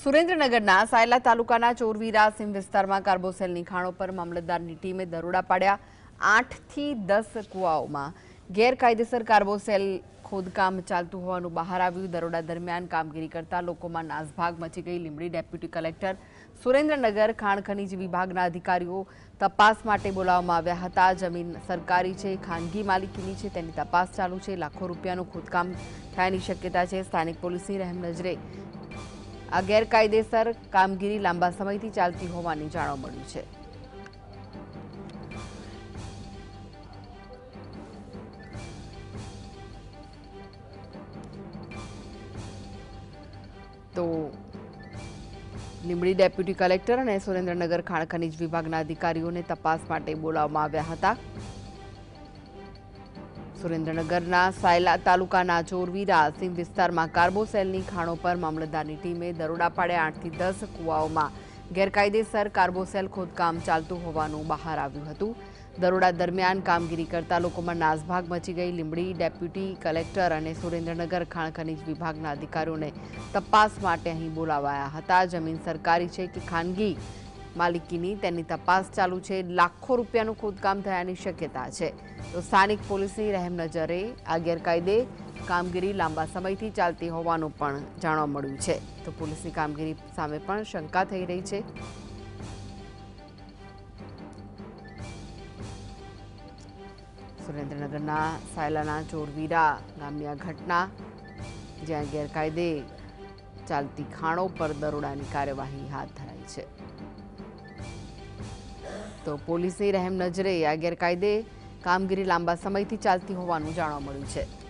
સુરેન્દ્રનગરના સાયલા તાલુકાના ચોરવીરા સીમ વિસ્તારમાં કાર્બોસેલની ખાણો પર મામલતદારની ટીમે દરોડા પાડ્યા. આઠથી દસ કુવાઓમાં ગેરકાયદેસર કાર્બોસેલ ખોદકામ ચાલતું હોવાનું બહાર આવ્યું. દરોડા દરમિયાન કામગીરી કરતા લોકોમાં નાસભાગ મચી ગઈ. લીંબડી ડેપ્યુટી કલેક્ટર સુરેન્દ્રનગર ખાણ ખનીજ વિભાગના અધિકારીઓ તપાસ માટે બોલાવવામાં આવ્યા હતા. જમીન સરકારી છે, ખાનગી માલિકીની છે, તેની તપાસ ચાલુ છે. લાખો રૂપિયાનું ખોદકામ થયાની શક્યતા છે. સ્થાનિક પોલીસની રહેમ નજરે આ ગેરકાયદેસર કામગીરી લાંબા સમયથી ચાલતી હોવાની જાણવા મળ્યું છે. તો લીંબડી ડેપ્યુટી કલેક્ટર અને સુરેન્દ્રનગર ખાણ ખનીજ વિભાગના અધિકારીઓને તપાસ માટે બોલાવવામાં આવ્યા હતા. સુરેન્દ્રનગરના સાયલા તાલુકાના ચોરવીરા સીમ વિસ્તારમાં કાર્બોસેલની ખાણો પર મામલતદારની ટીમે દરોડા પાડે આઠથી દસ કુવાઓમાં ગેરકાયદેસર કાર્બોસેલ ખોદકામ ચાલતું હોવાનું બહાર આવ્યું હતું. દરોડા દરમિયાન કામગીરી કરતા લોકોમાં નાસભાગ મચી ગઈ. લીંબડી ડેપ્યુટી કલેક્ટર અને સુરેન્દ્રનગર ખાણ ખનીજ વિભાગના અધિકારીઓને તપાસ માટે અહીં બોલાવાયા હતા. જમીન સરકારી છે કે ખાનગી? માલિકીની તેની તપાસ ચાલુ છે. લાખો રૂપિયાનું ખોદકામ થયાની શક્યતા છે. તો સ્થાનિક પોલીસની રહેમ નજરે આ ગેરકાયદે કામગીરી લાંબા સમયથી ચાલતી હોવાનું પણ જાણવા મળ્યું છે. તો પોલીસની કામગીરી સામે પણ શંકા થઈ રહી છે. સુરેન્દ્રનગરના સાયલાના ચોરવીરા ગામની આ ઘટના, જ્યાં ગેરકાયદે ચાલતી ખાણો પર દરોડાની કાર્યવાહી હાથ ધરાઈ છે. તો પોલીસની રહેમ નજરે આ ગેરકાયદે કામગીરી લાંબા સમયથી ચાલતી હોવાનું જાણવા મળ્યું છે.